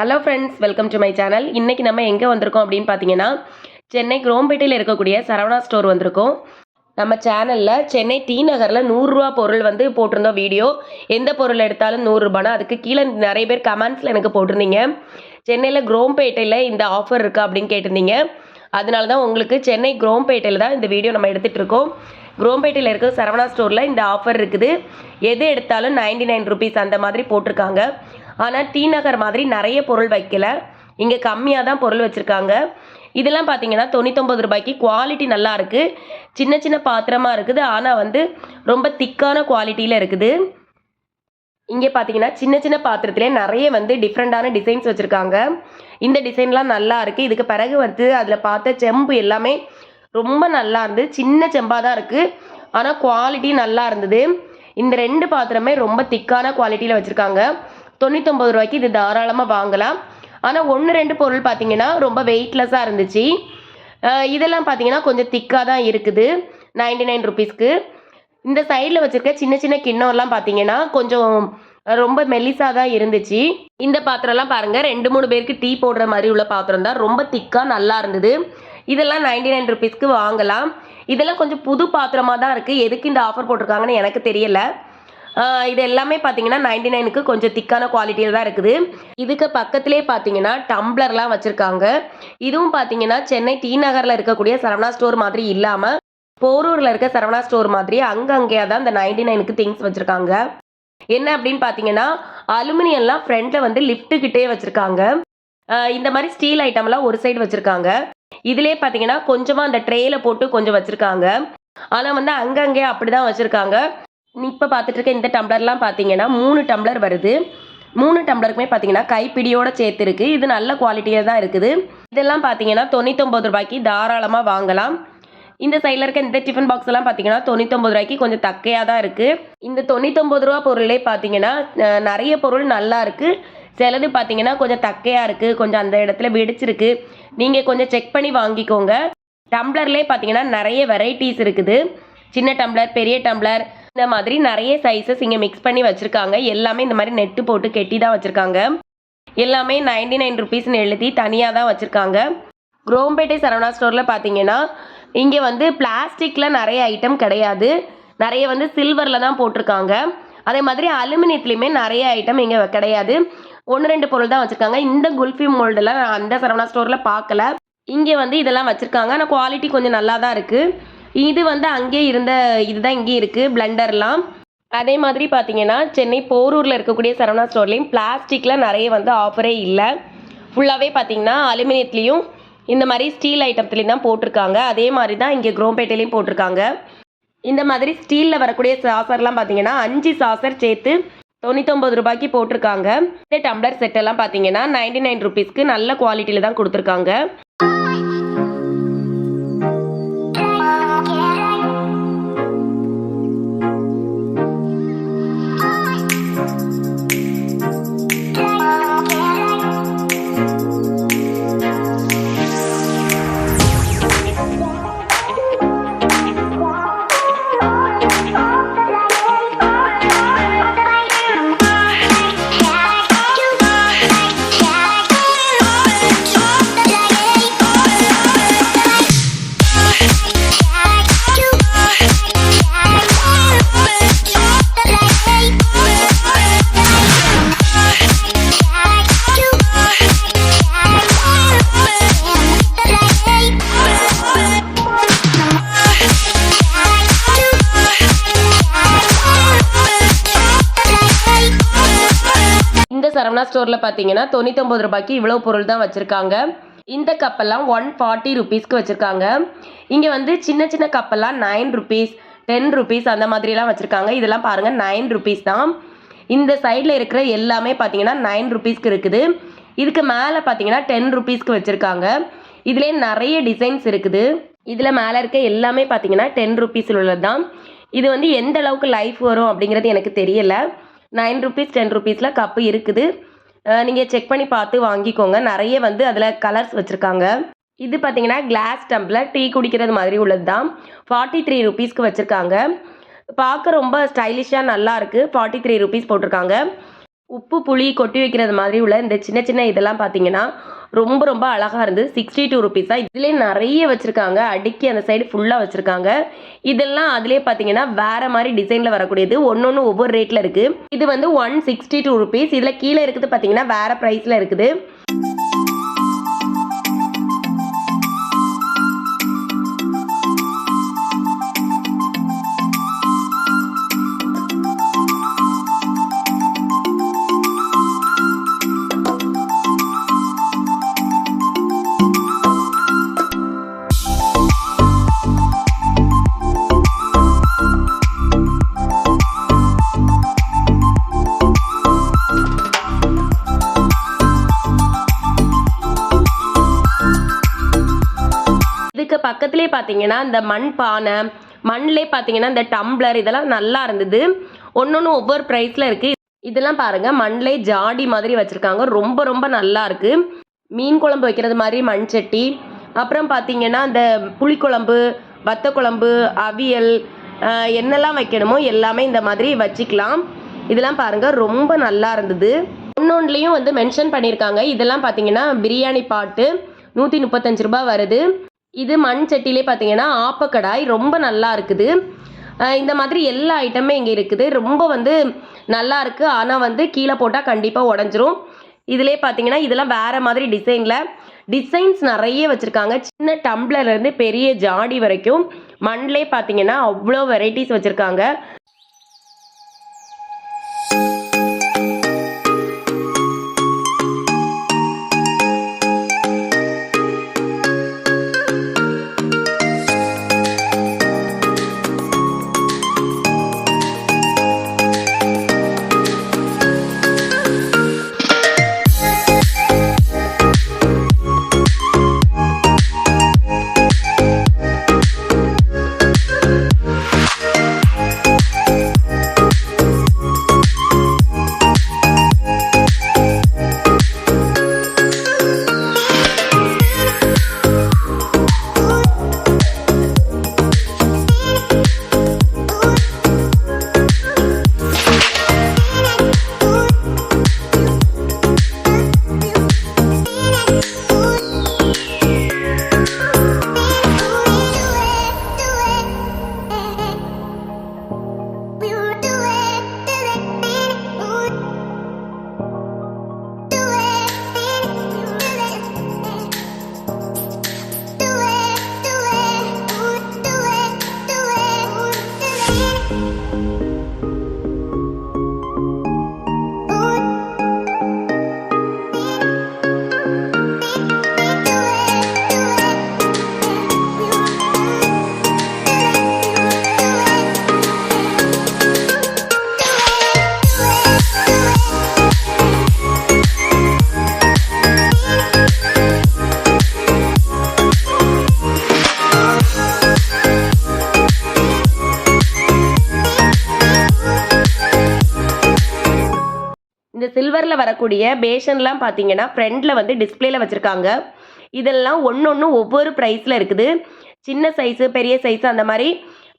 Hello friends welcome to my channel இன்றைக்கி நம்ம எங்கே வந்திருக்கோம் அப்படின்னு பார்த்தீங்கன்னா சென்னை குரோம்பேட்டையில் இருக்கக்கூடிய சரவணா ஸ்டோர் வந்திருக்கோம். நம்ம சேனலில் சென்னை டி நகரில் நூறுரூவா பொருள் வந்து போட்டிருந்தோம் வீடியோ எந்த பொருள் எடுத்தாலும் நூறுரூபானா அதுக்கு கீழே நிறைய பேர் கமெண்ட்ஸில் எனக்கு போட்டிருந்தீங்க. சென்னையில் குரோம்பேட்டையில் இந்த ஆஃபர் இருக்கா அப்படின்னு கேட்டிருந்தீங்க. அதனால தான் உங்களுக்கு சென்னை குரோம்பேட்டையில் தான் இந்த வீடியோ நம்ம எடுத்துகிட்டு இருக்கோம். குரோம்பேட்டையில் இருக்க சரவணா ஸ்டோரில் இந்த ஆஃபர் இருக்குது. எது எடுத்தாலும் நைன்டி நைன் ருபீஸ் அந்த மாதிரி போட்டிருக்காங்க. ஆனால் டி நகர் மாதிரி நிறைய பொருள் வைக்கல. இங்கே கம்மியாக தான் பொருள் வச்சுருக்காங்க. இதெல்லாம் பார்த்தீங்கன்னா தொண்ணூத்தொம்பது ரூபாய்க்கு குவாலிட்டி நல்லா இருக்குது சின்ன சின்ன பாத்திரமா இருக்குது. ஆனால் வந்து ரொம்ப திக்கான குவாலிட்டியில் இருக்குது. இங்கே பார்த்தீங்கன்னா சின்ன சின்ன பாத்திரத்திலே நிறைய வந்து டிஃப்ரெண்ட்டான டிசைன்ஸ் வச்சுருக்காங்க. இந்த டிசைன்லாம் நல்லா இருக்குது இதுக்கு பிறகு வந்து அதில் பார்த்த செம்பு எல்லாமே ரொம்ப நல்லா இருந்து சின்ன செம்பாக தான் இருக்குது ஆனால் குவாலிட்டி நல்லா இருந்தது. இந்த ரெண்டு பாத்திரமே ரொம்ப திக்கான குவாலிட்டியில் வச்சுருக்காங்க. தொண்ணூத்தொம்பது ரூபாய்க்கு இது தாராளமாக வாங்கலாம். ஆனால் ஒன்று ரெண்டு பொருள் பார்த்தீங்கன்னா ரொம்ப வெயிட்லெஸ்ஸாக இருந்துச்சு. இதெல்லாம் பார்த்தீங்கன்னா கொஞ்சம் திக்காக தான் இருக்குது. நைன்டி நைன் ருபீஸ்க்கு இந்த சைடில் வச்சுருக்க சின்ன சின்ன கிண்ணம்லாம் பார்த்தீங்கன்னா கொஞ்சம் ரொம்ப மெல்லிசாக தான் இருந்துச்சு. இந்த பாத்திரம்லாம் பாருங்கள் ரெண்டு மூணு பேருக்கு டீ போடுற மாதிரி உள்ள பாத்திரம் தான். ரொம்ப திக்காக நல்லா இருந்தது. இதெல்லாம் நைன்டி நைன் ருபீஸ்க்கு வாங்கலாம். இதெல்லாம் கொஞ்சம் புது பாத்திரமாக தான் இருக்குது எதுக்கு இந்த ஆஃபர் போட்டிருக்காங்கன்னு எனக்கு தெரியலை. இது எல்லாமே பார்த்தீங்கன்னா நைன்டி நைனுக்கு கொஞ்சம் திக்கான குவாலிட்டியில் தான் இருக்குது. இதுக்கு பக்கத்திலே பார்த்தீங்கன்னா டம்ளர்லாம் வச்சுருக்காங்க. இதுவும் பார்த்தீங்கன்னா சென்னை டி நகரில் இருக்கக்கூடிய சரவணா ஸ்டோர் மாதிரி இல்லாமல் போரூரில் இருக்க சரவணா ஸ்டோர் மாதிரி அங்கங்கேயா தான் இந்த நைன்டி நைனுக்கு திங்ஸ் வச்சுருக்காங்க. என்ன அப்படின்னு பார்த்தீங்கன்னா அலுமினியம்லாம் ஃப்ரண்ட்டில் வந்து லிஃப்ட்டுக்கிட்டே வச்சுருக்காங்க. இந்த மாதிரி ஸ்டீல் ஐட்டம்லாம் ஒரு சைடு வச்சுருக்காங்க. இதிலே பார்த்தீங்கன்னா கொஞ்சமாக அந்த ட்ரேயில் போட்டு கொஞ்சம் வச்சுருக்காங்க. ஆனால் வந்து அங்கங்கே அப்படி தான் வச்சுருக்காங்க. இப்போ பார்த்துட்டு இருக்க இந்த டம்ளர்லாம் பார்த்தீங்கன்னா மூணு டம்ளர் வருது. மூணு டம்ளருக்குமே பார்த்தீங்கன்னா கைப்பிடியோட சேர்த்து இருக்குது இது நல்ல குவாலிட்டியாக தான் இருக்குது. இதெல்லாம் பார்த்தீங்கன்னா தொண்ணூத்தொம்பது ரூபாய்க்கு தாராளமாக வாங்கலாம். இந்த சைடில் இருக்க இந்த டிஃபன் பாக்ஸ் எல்லாம் பார்த்தீங்கன்னா தொண்ணூத்தொம்பது ரூபாய்க்கு கொஞ்சம் தக்கையாக தான் இருக்குது இந்த தொண்ணூத்தொம்பது ரூபா பொருளே பார்த்தீங்கன்னா நிறைய பொருள் நல்லா இருக்குது சிலது பார்த்தீங்கன்னா கொஞ்சம் தக்கையாக இருக்குது கொஞ்சம் அந்த இடத்துல வெடிச்சிருக்கு. நீங்கள் கொஞ்சம் செக் பண்ணி வாங்கிக்கோங்க. டம்ளர்லேயே பார்த்தீங்கன்னா நிறைய வெரைட்டிஸ் இருக்குது. சின்ன டம்ளர் பெரிய டம்ளர் இந்த மாதிரி நிறைய சைஸஸ் இங்கே மிக்ஸ் பண்ணி வச்சுருக்காங்க. எல்லாமே இந்த மாதிரி நெட்டு போட்டு கெட்டி தான் வச்சுருக்காங்க. எல்லாமே நைன்டி நைன் ருபீஸ்னு எழுதி தனியாக தான் வச்சுருக்காங்க. குரோம்பேட்டை சரவணா ஸ்டோரில் பார்த்தீங்கன்னா இங்கே வந்து பிளாஸ்டிக்கில் நிறைய ஐட்டம் கிடையாது. நிறைய வந்து சில்வரில் தான் போட்டிருக்காங்க. அதே மாதிரி அலுமினியத்துலேயுமே நிறைய ஐட்டம் இங்கே கிடையாது. ஒன்று ரெண்டு பொருள் தான் வச்சுருக்காங்க. இந்த குல்ஃபி மோல்டெல்லாம் நான் அந்த சரவணா ஸ்டோரில் பார்க்கல இங்கே வந்து இதெல்லாம் வச்சுருக்காங்க. ஆனால் குவாலிட்டி கொஞ்சம் நல்லா தான் இருக்குது இது வந்து அங்கே இருந்த இதுதான் இங்கே இருக்குது பிளண்டர்லாம் அதே மாதிரி பார்த்தீங்கன்னா சென்னை போரூரில் இருக்கக்கூடிய சரவணா ஸ்டோர்லேயும் பிளாஸ்டிக்கில் நிறைய வந்து ஆஃபரே இல்லை. ஃபுல்லாகவே பார்த்தீங்கன்னா அலுமினியத்துலேயும் இந்த மாதிரி ஸ்டீல் ஐட்டத்துலேயும் தான் போட்டிருக்காங்க. அதே மாதிரி தான் இங்கே குரோம்பேட்டையிலையும் போட்டிருக்காங்க. இந்த மாதிரி ஸ்டீலில் வரக்கூடிய சாசர்லாம் பார்த்தீங்கன்னா அஞ்சு சாசர் சேர்த்து தொண்ணூத்தொம்பது ரூபாய்க்கு போட்டிருக்காங்க. இந்த டம்ளர் செட்டெல்லாம் பார்த்தீங்கன்னா நைன்டி நைன் ருபீஸ்க்கு நல்ல குவாலிட்டியில் தான் கொடுத்துருக்காங்க. இந்த ஸ்டோரில் பார்த்தீங்கன்னா தொண்ணூத்தொம்பது ரூபாய்க்கு இவ்வளோ பொருள் தான் வச்சுருக்காங்க. இந்த கப்பெல்லாம் ஒன் ஃபார்ட்டி ருபீஸ்க்கு வச்சுருக்காங்க. இங்கே வந்து சின்ன சின்ன கப்பெல்லாம் நைன் ருபீஸ் டென் ருபீஸ் அந்த மாதிரிலாம் வச்சுருக்காங்க. இதெல்லாம் பாருங்கள் நைன் ருபீஸ் தான். இந்த சைடில் இருக்கிற எல்லாமே பார்த்தீங்கன்னா நைன் ருபீஸ்க்கு இருக்குது. இதுக்கு மேலே பார்த்தீங்கன்னா டென் ருபீஸ்க்கு வச்சுருக்காங்க. இதுலேயே நிறைய டிசைன்ஸ் இருக்குது. இதில் மேலே இருக்க எல்லாமே பார்த்தீங்கன்னா டென் ருபீஸில் உள்ளது தான். இது வந்து எந்த அளவுக்கு லைஃப் வரும் அப்படிங்கிறது எனக்கு தெரியல. நைன் ருபீஸ் டென் ருபீஸில் கப்பு இருக்குது. நீங்கள் செக் பண்ணி பார்த்து வாங்கிக்கோங்க. நிறைய வந்து அதில் கலர்ஸ் வச்சுருக்காங்க. இது பார்த்தீங்கன்னா கிளாஸ் டம்ளர் டீ குடிக்கிறது மாதிரி உள்ளது தான் ஃபார்ட்டி த்ரீ ருபீஸ்க்கு வச்சுருக்காங்க. பார்க்க ரொம்ப ஸ்டைலிஷாக நல்லா இருக்குது ஃபார்ட்டி த்ரீ ருபீஸ் போட்டிருக்காங்க. உப்பு புளி கொட்டி வைக்கிறது மாதிரி உள்ள இந்த சின்ன சின்ன இதெல்லாம் பார்த்தீங்கன்னா ரொம்ப ரொம்ப அழகாக இருந்து சிக்ஸ்டி டூ ருபீஸா இதுலேயே நிறைய வச்சுருக்காங்க. அடுக்கி அந்த சைடு ஃபுல்லாக வச்சுருக்காங்க. இதெல்லாம் அதிலே பார்த்தீங்கன்னா வேறு மாதிரி டிசைனில் வரக்கூடியது. ஒன்று ஒன்று ஒவ்வொரு ரேட்டில் இருக்குது இது வந்து ஒன் சிக்ஸ்டி டூ ருபீஸ் இதில் கீழே இருக்குது பார்த்தீங்கன்னா வேறு ப்ரைஸில் இருக்குது. பக்கத்துலேயே பார்த்தீங்கன்னா இந்த மண் பானை மண்ணிலே பார்த்தீங்கன்னா இந்த டம்ளர் இதெல்லாம் நல்லா இருந்தது. ஒன்று ஒன்று ஒவ்வொரு ப்ரைஸில் இருக்குது இதெல்லாம் பாருங்கள் மண்ணிலே ஜாடி மாதிரி வச்சுருக்காங்க. ரொம்ப ரொம்ப நல்லா இருக்குது மீன் குழம்பு வைக்கிறது மாதிரி மண் சட்டி. அப்புறம் பார்த்தீங்கன்னா இந்த புளிக்குழம்பு வத்த குழம்பு அவியல் என்னெல்லாம் வைக்கணுமோ எல்லாமே இந்த மாதிரி வச்சுக்கலாம். இதெல்லாம் பாருங்க ரொம்ப நல்லா இருந்தது. ஒன்னொன்றுலையும் வந்து மென்ஷன் பண்ணியிருக்காங்க. இதெல்லாம் பார்த்தீங்கன்னா பிரியாணி பாட்டு நூற்றி முப்பத்தஞ்சு ரூபாய் வருது. இது மண் சட்டிலே பார்த்தீங்கன்னா ஆப்பக்கடாய் ரொம்ப நல்லா இருக்குது. இந்த மாதிரி எல்லா ஐட்டமே இங்கே இருக்குது. ரொம்ப வந்து நல்லா இருக்குது ஆனால் வந்து கீழே போட்டால் கண்டிப்பாக உடஞ்சிரும். இதிலே பார்த்தீங்கன்னா இதெல்லாம் வேற மாதிரி டிசைனில். டிசைன்ஸ் நிறைய வச்சுருக்காங்க. சின்ன டம்ளர்லேருந்து பெரிய ஜாடி வரைக்கும் மண்ணிலே பார்த்தீங்கன்னா அவ்வளோ வெரைட்டிஸ் வச்சுருக்காங்க. சில்வரில் வரக்கூடிய பேஷன்லாம் பார்த்தீங்கன்னா ஃப்ரண்டில் வந்து டிஸ்பிளேல வச்சுருக்காங்க. இதெல்லாம் ஒன்று ஒன்று ஒவ்வொரு ப்ரைஸில் இருக்குது. சின்ன சைஸு பெரிய சைஸு அந்த மாதிரி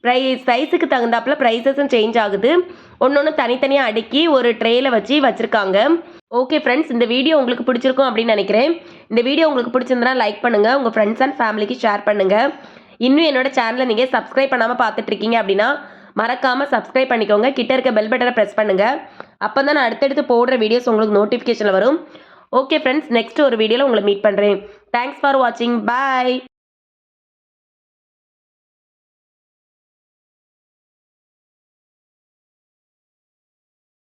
ப்ரைஸ் சைஸுக்கு தகுந்தாப்புல ப்ரைஸஸும் சேஞ்ச் ஆகுது. ஒன்று ஒன்று தனித்தனியாக அடுக்கி ஒரு ட்ரேயில் வச்சு வச்சுருக்காங்க. ஓகே ஃப்ரெண்ட்ஸ் இந்த வீடியோ உங்களுக்கு பிடிச்சிருக்கும் அப்படின்னு நினைக்கிறேன். இந்த வீடியோ உங்களுக்கு பிடிச்சிருந்தனா லைக் பண்ணுங்கள் உங்கள் ஃப்ரெண்ட்ஸ் அண்ட் ஃபேமிலிக்கு ஷேர் பண்ணுங்கள் இன்னும் என்னோட சேனலை நீங்கள் சப்ஸ்கிரைப் பண்ணாமல் பார்த்துட்ருக்கீங்க அப்படின்னா மறக்காமல் சப்ஸ்கிரைப் பண்ணிக்கோங்க. கிட்ட இருக்க பெல் பட்டனை ப்ரெஸ் பண்ணுங்கள் அப்போ தான் நான் அடுத்தடுத்து போடுற வீடியோஸ் உங்களுக்கு நோட்டிஃபிகேஷனில் வரும். ஓகே ஃப்ரெண்ட்ஸ் நெக்ஸ்ட் ஒரு வீடியோவில் உங்களை மீட் பண்ணுறேன் தேங்க்ஸ் ஃபார் வாட்சிங் பாய்